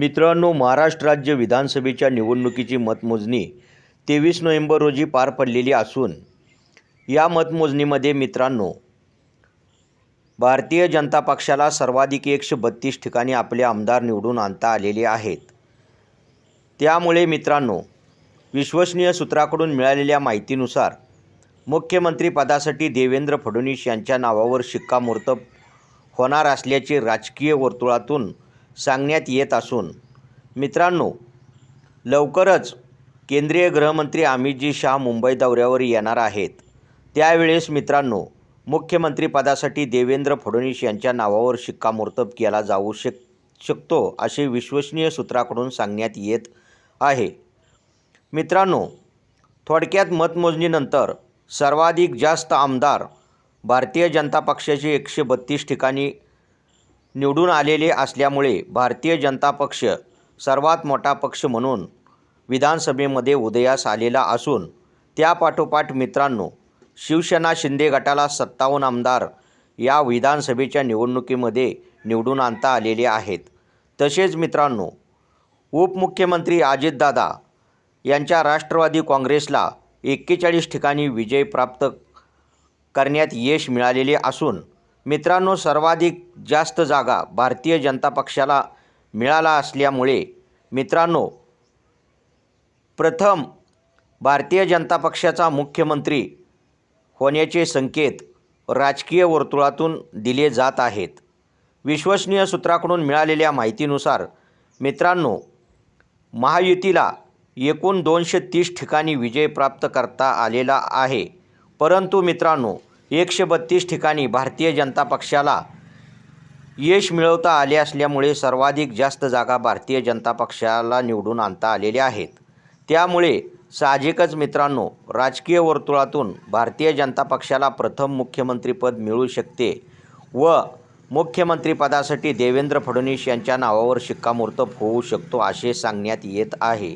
मित्रांनो महाराष्ट्र राज्य विधानसभेच्या निवडणुकीची मतमोजणी तेवीस नोव्हेंबर रोजी पार पडलेली असून या मतमोजणीमध्ये मित्रांनो भारतीय जनता पक्षाला सर्वाधिक एकशे बत्तीस ठिकाणी आपले आमदार निवडून आणता आलेले आहेत. त्यामुळे मित्रांनो विश्वसनीय सूत्राकडून मिळालेल्या माहितीनुसार मुख्यमंत्रीपदासाठी देवेंद्र फडणवीस यांच्या नावावर शिक्कामोर्तब होणार असल्याचे राजकीय वर्तुळातून सांगण्यात येत असून मित्रांनो लवकरच केंद्रीय गृहमंत्री अमितजी शहा मुंबई दौऱ्यावर येणार आहेत. त्यावेळेस मित्रांनो मुख्यमंत्रीपदासाठी देवेंद्र फडणवीस यांच्या नावावर शिक्कामोर्तब केला जाऊ शक शकतो असे विश्वसनीय सूत्राकडून सांगण्यात येत आहे. मित्रांनो थोडक्यात मतमोजणीनंतर सर्वाधिक जास्त आमदार भारतीय जनता पक्षाचे एकशे बत्तीस ठिकाणी निवडून आलेले असल्यामुळे भारतीय जनता पक्ष सर्वात मोठा पक्ष म्हणून विधानसभेमध्ये उदयास आलेला असून त्यापाठोपाठ मित्रांनो शिवसेना शिंदे गटाला सत्तावन्न आमदार या विधानसभेच्या निवडणुकीमध्ये निवडून आणता आलेले आहेत. तसेच मित्रांनो उपमुख्यमंत्री अजितदादा यांच्या राष्ट्रवादी काँग्रेसला एक्केचाळीस ठिकाणी विजय प्राप्त करण्यात यश मिळालेले असून मित्रांनो सर्वाधिक जास्त जागा भारतीय जनता पक्षाला मिळाला असल्यामुळे मित्रांनो प्रथम भारतीय जनता पक्षाचा मुख्यमंत्री होण्याचे संकेत राजकीय वर्तुळातून दिले जात आहेत. विश्वसनीय सूत्राकडून मिळालेल्या माहितीनुसार मित्रांनो महायुतीला एकूण दोनशे तीस ठिकाणी विजय प्राप्त करता आलेला आहे. परंतु मित्रांनो एकशे बत्तीस ठिकाणी भारतीय जनता पक्षाला यश मिळवता आले असल्यामुळे सर्वाधिक जास्त जागा भारतीय जनता पक्षाला निवडून आणता आलेल्या आहेत. त्यामुळे साहजिकच मित्रांनो राजकीय वर्तुळातून भारतीय जनता पक्षाला प्रथम मुख्यमंत्रीपद मिळू शकते व मुख्यमंत्रीपदासाठी देवेंद्र फडणवीस यांच्या नावावर शिक्कामोर्तब होऊ शकतो असे सांगण्यात येत आहे.